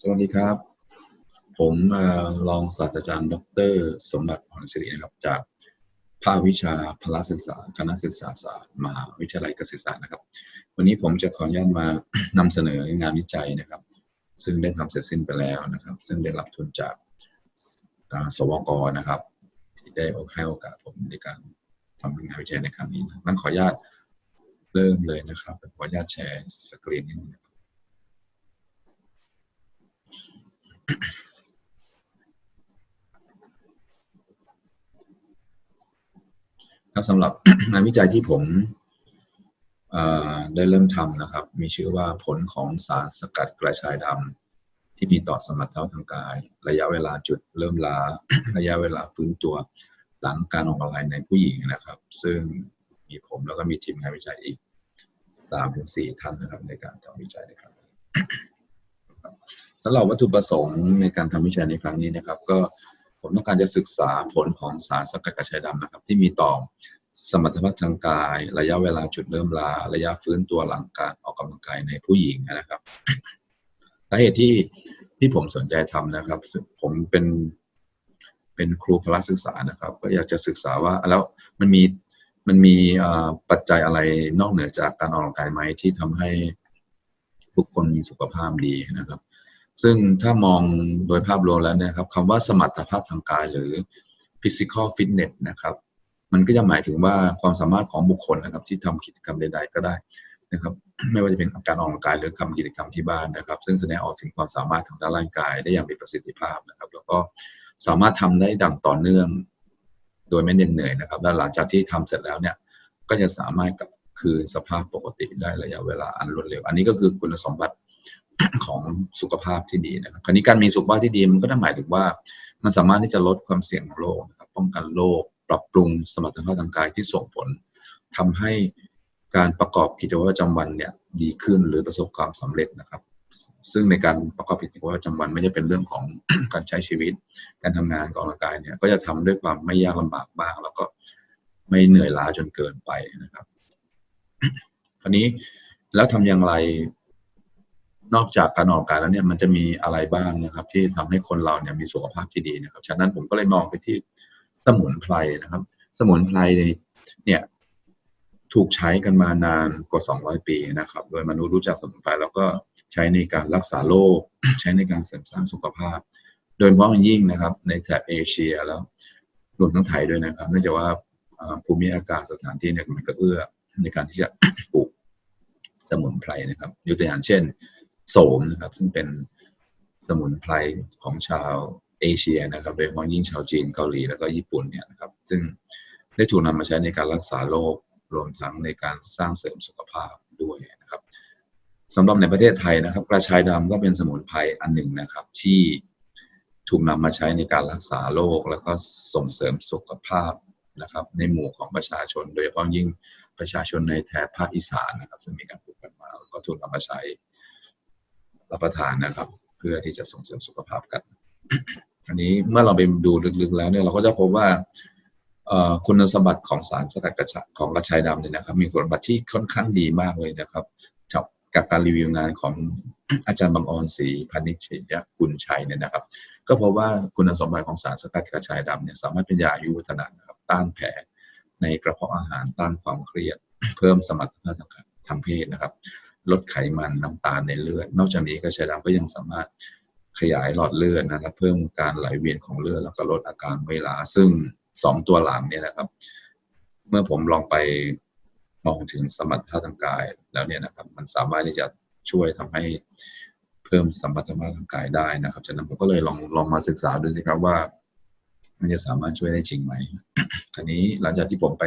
สวัสดีครับ ผมเอ่อรองศาสตราจารย์ ดร สมบัติพรศิรินะครับ จากภาควิชาพละศึกษาคณะศึกษาศาสตร์มหาวิทยาลัยเกษตรศาสตร์นะครับ วันนี้ผมจะขออนุญาตมานำเสนองานวิจัยนะครับ ซึ่งได้ทำเสร็จสิ้นไปแล้วนะครับ ซึ่งได้รับทุนจากสวกนะครับ ที่ได้ให้โอกาสผมในการทำงานวิจัยในครั้งนี้นะงั้นขออนุญาตเริ่มเลยนะครับขออนุญาตแชร์สกรีนนิดนึงนะ ครับสำหรับงานวิจัยที่ผมได้เริ่มทำนะครับ มีชื่อว่าผลของสารสกัดกระชายดำที่มีต่อสมรรถภาพทางกาย ระยะเวลาจุดเริ่มล้า ระยะเวลาฟื้นตัวหลังการออกกำลังกายในผู้หญิงนะครับ ซึ่งมีผมแล้วก็มีทีมงานวิจัยอีกสามถึงสี่ท่านนะครับในการทำวิจัยในครั้งนี้ สำหรับวัตถุประสงค์ในการทำวิจัยในครั้งนี้นะครับ ก็ผมต้องการจะศึกษาผลของสารสกัดกระชายดำนะครับ ที่มีต่อสมรรถภาพทางกาย ระยะเวลาจุดเริ่มลา ระยะฟื้นตัวหลังการออกกำลังกายในผู้หญิงนะครับสาเหตุที่ที่ผมสนใจทำนะครับ ผมเป็นเป็นครูพละศึกษานะครับ ก็อยากจะศึกษาว่าแล้วมันมีมันมีปัจจัยอะไรนอกเหนือจากการออกกำลังกายไหมที่ทำให้บุคคลมีสุขภาพดีนะครับ ซึ่งถ้ามองโดยภาพรวมแล้วนะครับคำว่าสมรรถภาพทางกายหรือ physical fitness นะครับ มันก็จะหมายถึงว่าความสามารถของบุคคลนะครับ ที่ทำกิจกรรมใด ๆ ก็ได้นะครับ ไม่ว่าจะเป็นการออกกำลังกายหรือทำกิจกรรมที่บ้านนะครับ ซึ่งแสดงออกถึงความสามารถทางด้านร่างกายได้อย่างมีประสิทธิภาพนะครับ แล้วก็สามารถทำได้ดังต่อเนื่อง โดยไม่เหน็ดเหนื่อยนะครับและหลังจากที่ทำเสร็จแล้วเนี่ยก็จะสามารถกลับคืนสภาพปกติได้ระยะเวลาอันรวดเร็ว อันนี้ก็คือคุณสมบัติ ของสุขภาพที่ดีนะครับคราวนี้การมีสุขภาพที่ดีมันก็ได้หมายถึงว่า มันสามารถที่จะลดความเสี่ยงของโรคนะครับป้องกันโรคปรับปรุงสมรรถภาพทางกายที่ส่งผลทำให้การประกอบกิจวัตรประจำวันเนี่ยดีขึ้นหรือประสบความสำเร็จนะครับ ซึ่งในการประกอบกิจวัตรประจำวันไม่ใช่เป็นเรื่องของการใช้ชีวิต การทำงานการออกกำลังกายเนี่ยก็จะทำด้วยความไม่ยากลำบากบ้าง แล้วก็ไม่เหนื่อยล้าจนเกินไปนะครับคราวนี้แล้วทำอย่างไร นอกจากการออกกำลังกายแล้วเนี่ยมันจะมีอะไรบ้างนะครับ ที่ทำให้คนเราเนี่ยมีสุขภาพที่ดีนะครับ ฉะนั้นผมก็เลยมองไปที่สมุนไพรนะครับ สมุนไพรเนี่ยถูกใช้กันมานานกว่า 200 ปีนะครับ โดยมนุษย์รู้จักสมุนไพรแล้วก็ใช้ในการรักษาโรคใช้ในการเสริมสร้างสุขภาพ โดยเฉพาะยิ่งนะครับ ในแถบเอเชียแล้วรวมทั้งไทยด้วยนะครับเนื่องจากว่าอ่าภูมิอากาศสถานที่เนี่ยมันก็เอื้อในการที่จะปลูกสมุนไพรนะครับยกตัวอย่างเช่น โสมนะครับ ซึ่งเป็นสมุนไพรของชาวเอเชียนะครับโดยเฉพาะยิ่งชาวจีนเกาหลีแล้วก็ญี่ปุ่นเนี่ยนะครับ ซึ่งได้ถูกนำมาใช้ในการรักษาโรครวมทั้งในการสร้างเสริมสุขภาพด้วยนะครับสำหรับในประเทศไทยนะครับ กระชายดำก็เป็นสมุนไพรอันหนึ่งนะครับ ที่ถูกนำมาใช้ในการรักษาโรคแล้วก็ส่งเสริมสุขภาพนะครับ ในหมู่ของประชาชน โดยเฉพาะยิ่งประชาชนในแถบภาคอีสานนะครับซึ่งมีการปลูกกันมาแล้วก็ถูกนำมาใช้ รับประทานนะครับ เพื่อที่จะส่งเสริมสุขภาพกัน อันนี้เมื่อเราไปดูลึกๆแล้วเนี่ยเราก็จะพบว่าคุณสมบัติของสารสกัดกระชายของกระชายดำเนี่ยนะครับ มีคุณสมบัติที่ค่อนข้างดีมากเลยนะครับจากกับการรีวิวงานของอาจารย์บางออนศรีพันิชยกุลชัยเนี่ยนะครับ ก็พบว่าคุณสมบัติของสารสกัดกระชายดำเนี่ยสามารถเป็นยาอายุวัฒนะนะครับต้านแผลในกระเพาะอาหารต้านความเครียด เพิ่มสมรรถภาพทางเพศนะครับ ลดไขมันน้ำตาลในเลือด นอกจากนี้กระชายดำก็ยังสามารถขยายหลอดเลือดนะครับเพิ่มการไหลเวียนของเลือดแล้วก็ลดอาการเวลา ซึ่งสองตัวหลังเนี่ยนะครับ เมื่อผมลองไปมองถึงสมรรถภาพทางกายแล้วเนี่ยนะครับ มันสามารถที่จะช่วยทำให้เพิ่มสมรรถภาพทางกายได้นะครับฉะนั้นผมก็เลยลองลองมาศึกษาดูสิครับว่า มันจะสามารถช่วยได้จริงไหมคราวนี้หลังจากที่ผมไป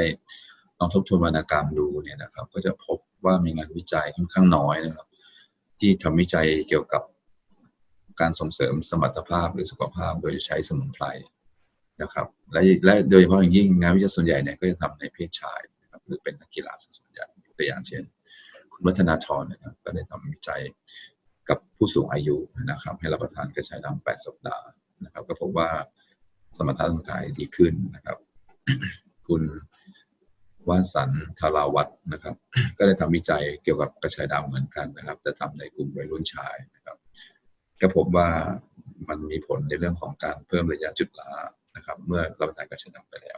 ลองทบทวนวรรณกรรมดูเนี่ยนะครับ ก็จะพบ ว่ามีงานวิจัยค่อนข้างน้อยนะครับ ที่ทำวิจัยเกี่ยวกับการส่งเสริมสมรรถภาพหรือสุขภาพโดยใช้สมุนไพรนะครับ และและโดยเฉพาะอย่างยิ่งงานวิจัยส่วนใหญ่เนี่ยก็จะทำในเพศชายนะครับหรือเป็นนักกีฬาส่วนใหญ่ตัวอย่างเช่น คุณวัฒนาธรนะครับ ก็ได้ทำวิจัยกับผู้สูงอายุนะครับ ให้รับประทานกระชายดำ8สัปดาห์นะครับ ก็พบว่าสมรรถภาพทางกายดีขึ้นนะครับ คุณ วาสันต์ธาราวัฒน์นะครับ ก็ได้ทำวิจัยเกี่ยวกับกระชายดำเหมือนกันนะครับ แต่ทำในกลุ่มวัยรุ่นชายนะครับก็พบว่ามันมีผลในเรื่องของการเพิ่มระยะจุดลานะครับ เมื่อรับประทานกระชายดำไปแล้ว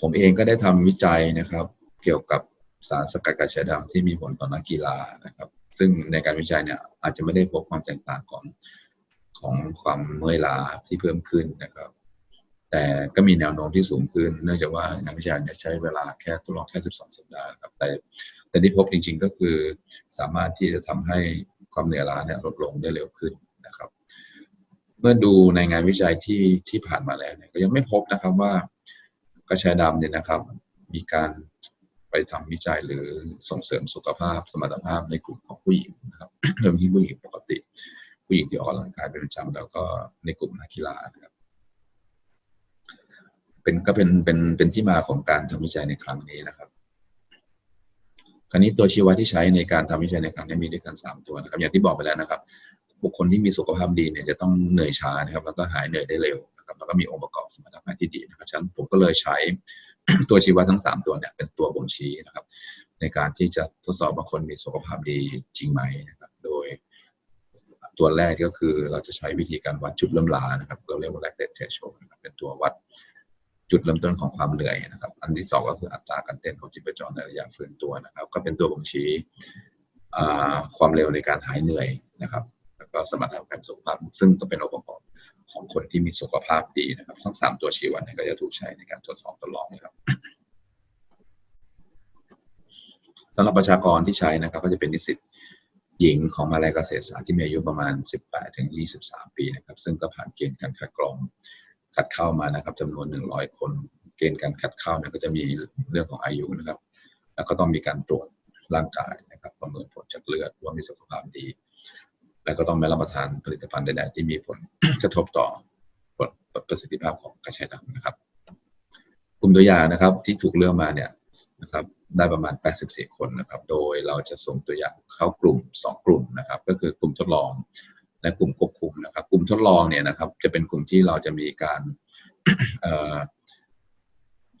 ผมเองก็ได้ทำวิจัยนะครับ เกี่ยวกับสารสกัดกระชายดำที่มีผลต่อนักกีฬานะครับ ซึ่งในการวิจัยเนี่ยอาจจะไม่ได้พบความแตกต่างของของความเมื่อยล้าที่เพิ่มขึ้นนะครับ แต่ก็มีแนวโน้มที่สูงขึ้น เนื่องจากว่างานวิจัยใช้เวลาแค่ทดลองแค่ 12 สัปดาห์ครับ แต่แต่ที่พบจริง ๆ ก็คือสามารถที่จะทำให้ความเหนื่อยล้าเนี่ยลดลงได้เร็วขึ้นนะครับ เมื่อดูในงานวิจัยที่ที่ผ่านมาแล้วเนี่ยก็ยังไม่พบนะครับว่ากระชายดำเนี่ยนะครับ มีการไปทำวิจัยหรือส่งเสริมสุขภาพ สมรรถภาพในกลุ่มของผู้หญิงนะครับเริ่มที่ผู้หญิงปกติ ผู้หญิงที่ออกกำลังกายเป็นประจำแล้วก็ในกลุ่มนักกีฬานะครับ เป็นก็เป็นเป็นเป็นที่มาของการทำวิจัยในครั้งนี้นะครับคราวนี้ตัวชี้วัดที่ใช้ในการทำวิจัยในครั้งนี้มีด้วยกัน 3 ตัวนะครับ อย่างที่บอกไปแล้วนะครับ บุคคลที่มีสุขภาพดีเนี่ยจะต้องเหนื่อยช้านะครับ แล้วก็หายเหนื่อยได้เร็วนะครับ แล้วก็มีองค์ประกอบสมรรถภาพที่ดีนะครับฉะนั้นผมก็เลยใช้ตัวชี้วัดทั้ง 3 ตัวเนี่ยเป็นตัวบ่งชี้นะครับ ในการที่จะทดสอบว่าคนมีสุขภาพดีจริงไหมนะครับ โดยตัวแรกก็คือเราจะใช้วิธีการวัดจุดเริ่มล้านะครับ เราเรียกว่า lactate threshold เป็นตัววัด จุดเริ่มต้นของความเหนื่อยนะครับ อันที่สองก็คืออัตราการเต้นของชีพจรในระยะฟื้นตัวนะครับ ก็เป็นตัวบ่งชี้ความเร็วในการหายเหนื่อยนะครับ แล้วก็สมรรถภาพสุขภาพ ซึ่งก็เป็นองค์ประกอบของคนที่มีสุขภาพดีนะครับทั้งสามตัวชี้วัดนี่ยก็จะถูกใช้ในการทดสอบทดลองนะครับสำหรับประชากรที่ใช้นะครับ ก็จะเป็นนิสิตหญิงของมาลัยเกษตรศาสตร์ที่มีอายุประมาณ 18 ถึง 23 ปีนะครับ ซึ่งก็ผ่านเกณฑ์การคัดกรอง คัดเข้ามานะครับจำนวน 100 คน เกณฑ์การคัดเข้าเนี่ยก็จะมีเรื่องของอายุนะครับ แล้วก็ต้องมีการตรวจร่างกายนะครับประเมินผลจากเลือดว่ามีสุขภาพดี แล้วก็ต้องไม่รับประทานผลิตภัณฑ์ใดๆที่มีผลกระทบต่อประสิทธิภาพของกระชายดำนะครับ กลุ่มตัวอย่างนะครับที่ถูกเลือกมาเนี่ยนะครับได้ประมาณ 84 คนนะครับ โดยเราจะส่งตัวอย่างเข้ากลุ่ม 2 กลุ่มนะครับ ก็คือกลุ่มทดลอง และกลุ่มควบคุมนะครับ กลุ่มทดลองเนี่ยนะครับ จะเป็นกลุ่มที่เราจะมีการ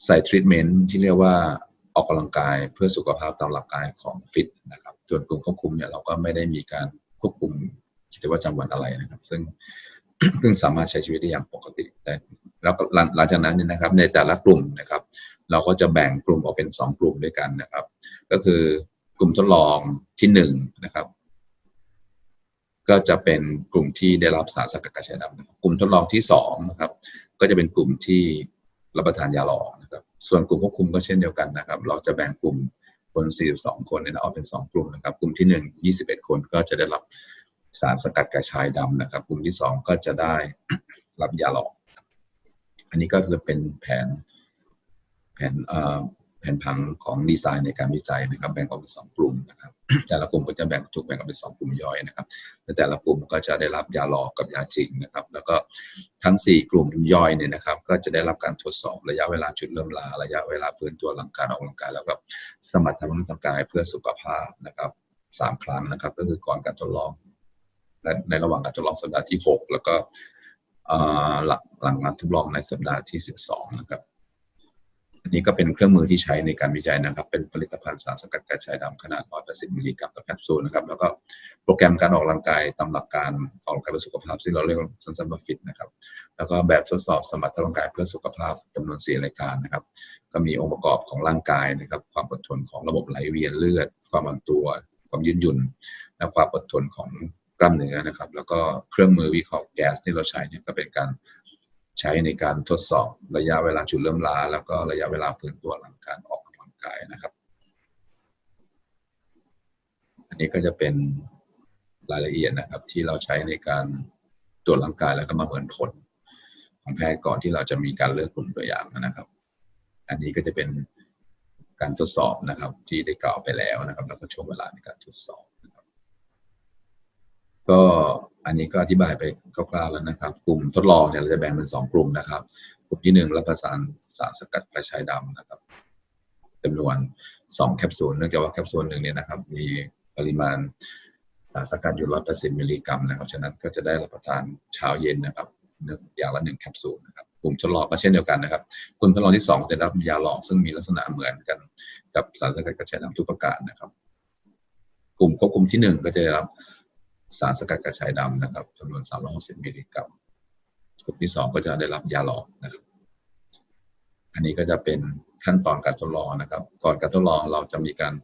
ใส่ทรีทเมนต์ที่เรียกว่าออกกำลังกายเพื่อสุขภาพตามหลักการของฟิตนะครับส่วนกลุ่มควบคุมเนี่ยเราก็ไม่ได้มีการควบคุมกิจวัตรประจำวันอะไรนะครับ ซึ่งซึ่งสามารถใช้ชีวิตได้อย่างปกติแต่แล้วหลังจากนั้นเนี่ยนะครับ ในแต่ละกลุ่มนะครับ เราก็จะแบ่งกลุ่มออกเป็น 2 กลุ่มด้วยกันนะครับ ก็คือกลุ่มทดลองที่1นะครับ ก็จะเป็นกลุ่มที่ได้รับสารสกัดกระชายดำนะกลุ่มทดลองที่2นะครับก็จะเป็นกลุ่มที่รับประทานยาหลอกนะครับส่วนกลุ่มควบคุมก็เช่นเดียวกันนะครับ เราจะแบ่งกลุ่มคน 42 คนเนี่ยออกเป็น 2 กลุ่มนะครับ กลุ่มที่ 1 21 คนก็จะได้รับสารสกัดกระชายดำนะครับ กลุ่มที่ 2 ก็จะได้รับยาหลอก อันนี้ก็คือเป็นแผนแผน แผนผังของดีไซน์ในการวิจัยนะครับ แบ่งออกเป็นสองกลุ่มนะครับ แต่ละกลุ่มก็จะแบ่งถูกแบ่งออกเป็นสองกลุ่มย่อยนะครับและแต่ละกลุ่มก็จะได้รับยาหลอกกับยาจริงนะครับ แล้วก็ทั้ง 4 กลุ่มย่อยเนี่ยนะครับ ก็จะได้รับการทดสอบระยะเวลาจุดเริ่มลาระยะเวลาฟื้นตัวหลังการออกกำลังกายแล้วก็สมรรถภาพทางกายเพื่อสุขภาพนะครับสามครั้งนะครับ ก็คือก่อนการทดลองและในระหว่างการทดลองสัปดาห์ที่ 6 แล้วก็หลังหลังการทดลองในสัปดาห์ที่ 12 นะครับ อันนี้ก็เป็นเครื่องมือที่ใช้ในการวิจัยนะครับ เป็นผลิตภัณฑ์สารสกัดกระชายดำขนาด 180 มิลลิกรัมต่อแคปซูลนะครับ แล้วก็โปรแกรมการออกกำลังกายตามหลักการออกกำลังกายเพื่อสุขภาพที่เราเรียกสั้นๆว่าฟิตนะครับ แล้วก็แบบทดสอบสมรรถร่างกายเพื่อสุขภาพจำนวน 4 รายการนะครับ ก็มีองค์ประกอบของร่างกายนะครับ ความอดทนของระบบไหลเวียนเลือด ความอ่อนตัว ความยืดหยุ่น และความอดทนของกล้ามเนื้อนะครับ แล้วก็เครื่องมือวิเคราะห์แก๊สที่เราใช้เนี่ยก็เป็นการ ใช้ในการทดสอบระยะเวลาจุดเริ่มลาแล้วก็ระยะเวลาฟื้นตัวหลังการออกกำลังกายนะครับ อันนี้ก็จะเป็นรายละเอียดนะครับ ที่เราใช้ในการตรวจร่างกายแล้วก็มาเหมือนผลของแพทย์ก่อนที่เราจะมีการเลือกกลุ่มตัวอย่างนะครับ อันนี้ก็จะเป็นการทดสอบนะครับที่ได้กล่าวไปแล้วนะครับ แล้วก็ช่วงเวลาในการทดสอบนะครับ ก็อันนี้ก็อธิบายไปคร่าวๆแล้วนะครับ กลุ่มทดลองเนี่ยเราจะแบ่งเป็นสองกลุ่มนะครับ กลุ่มที่หนึ่งรับประทานสารสกัดกระชายดำนะครับจำนวนสองแคปซูลเนื่องจากว่าแคปซูลหนึ่งเนี่ยนะครับ มีปริมาณสารสกัดอยู่ร้อยเปอร์เซ็นต์มิลลิกรัมนะครับ ฉะนั้นก็จะได้รับประทานเช้าเย็นนะครับอย่างละหนึ่งแคปซูลนะครับกลุ่มทดลองก็เช่นเดียวกันนะครับกลุ่มทดลองที่สองจะรับยาหลอกซึ่งมีลักษณะเหมือนกันกับสารสกัดกระชายดำทุกประการนะครับ กลุ่มควบคุมที่หนึ่งก็จะรับ สารสกัดกระชายดำนะครับจำนวน 360 มิลลิกรัมกลุ่มที่สองก็จะได้รับยาหลอกนะครับ อันนี้ก็จะเป็นขั้นตอนการทดลองนะครับ ก่อนการทดลองเราจะมีการ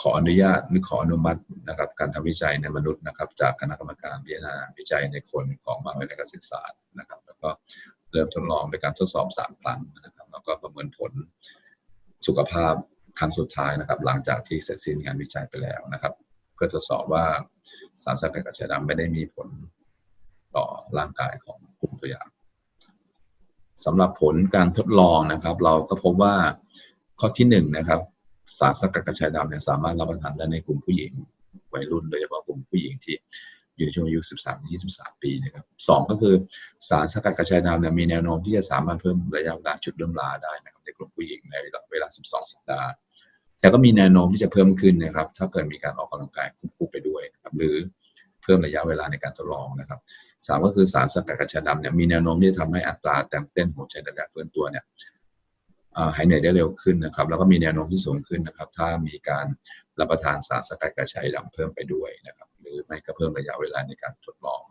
ขออนุญาตหรือขออนุมัตินะครับ การทำวิจัยในมนุษย์นะครับ จากคณะกรรมการพิจารณาวิจัยในคนของมหาวิทยาลัยเกษตรศาสตร์นะครับ แล้วก็เริ่มทดลองในการทดสอบสามครั้งนะครับ แล้วก็ประเมินผลสุขภาพครั้งสุดท้ายนะครับ หลังจากที่เสร็จสิ้นงานวิจัยไปแล้วนะครับ พื่อทดสอบว่าสารสกัดกระชายดำไม่ได้มีผลต่อร่างกายของกลุ่มตัวอย่างสำหรับผลการทดลองนะครับ เราก็พบว่าข้อที่หนึ่งนะครับ สารสกัดกระชายดำเนี่ยสามารถรับประทานได้ในกลุ่มผู้หญิงวัยรุ่นโดยเฉพาะกลุ่มผู้หญิงที่อยู่ในช่วงอายุ 13-23 ปีนะครับสองก็คือสารสกัดกระชายดำเนี่ยมีแนวโน้มที่จะสามารถเพิ่มระยะเวลาจุดเริ่มลาได้นะครับในกลุ่มผู้หญิงในเวลา 12 สัปดาห์ แต่ก็มีแนวโน้มที่จะเพิ่มขึ้นนะครับ ถ้าเกิดมีการออกกำลังกายควบคู่ไปด้วยครับหรือเพิ่มระยะเวลาในการทดลองนะครับสามก็คือสารสกัดกระชายดำเนี่ยมีแนวโน้มที่จะทำให้อัตราการเต้นหัวใจและการฟื้นตัวเนี่ยหายเหนื่อยได้เร็วขึ้นนะครับ แล้วก็มีแนวโน้มที่สูงขึ้นนะครับ ถ้ามีการรับประทานสารสกัดกระชายดำเพิ่มไปด้วยนะครับ หรือไม่ก็เพิ่มระยะเวลาในการทดลอง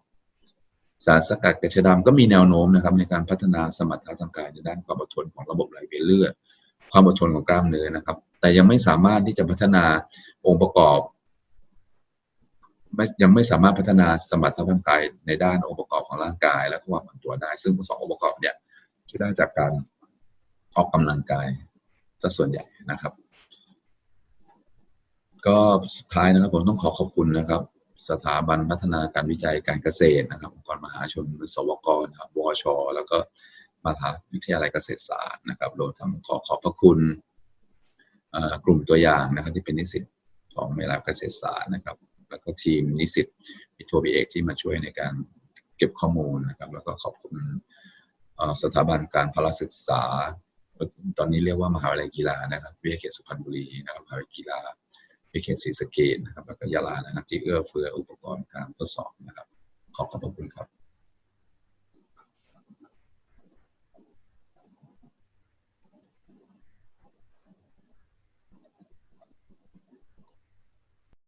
สารสกัดกระชายดำก็มีแนวโน้มนะครับในการพัฒนาสมรรถนะทางกายในด้านความอดทนของระบบไหลเวียนเลือด ความอดทนของกล้ามเนื้อนะครับ แต่ยังไม่สามารถที่จะพัฒนาองค์ประกอบยังไม่สามารถพัฒนาสมรรถภาพร่างกายในด้านองค์ประกอบของร่างกาย และความผันตัวได้ ซึ่งสององค์ประกอบเนี่ยจะได้จากการออกกำลังกายซะส่วนใหญ่นะครับ ก็สุดท้ายนะครับผมต้องขอขอบคุณนะครับ สถาบันพัฒนาการวิจัยการเกษตรนะครับองค์กรมหาชน สวกนะครับวชแล้วก็ มหาวิทยาลัยเกษตรศาสตร์นะครับรวมทั้งขอขอบพระคุณกลุ่มตัวอย่างนะครับที่เป็นนิสิตของมหาวิทยาลัยเกษตรศาสตร์นะครับ แล้วก็ทีมนิสิตพิโทบีเอกที่มาช่วยในการเก็บข้อมูลนะครับ แล้วก็ขอบคุณสถาบันการพลศึกษา ตอนนี้เรียกว่ามหาวิทยาลัยกีฬานะครับวิทยาเขตสุพรรณบุรีนะครับมหาวิทยาลัยกีฬาวิทยาเขตศรีสะเกษนะครับแล้วก็ยาลานะครับที่เอื้อเฟื้ออุปกรณ์การทดสอบนะครับ ขอขอบพระคุณครับ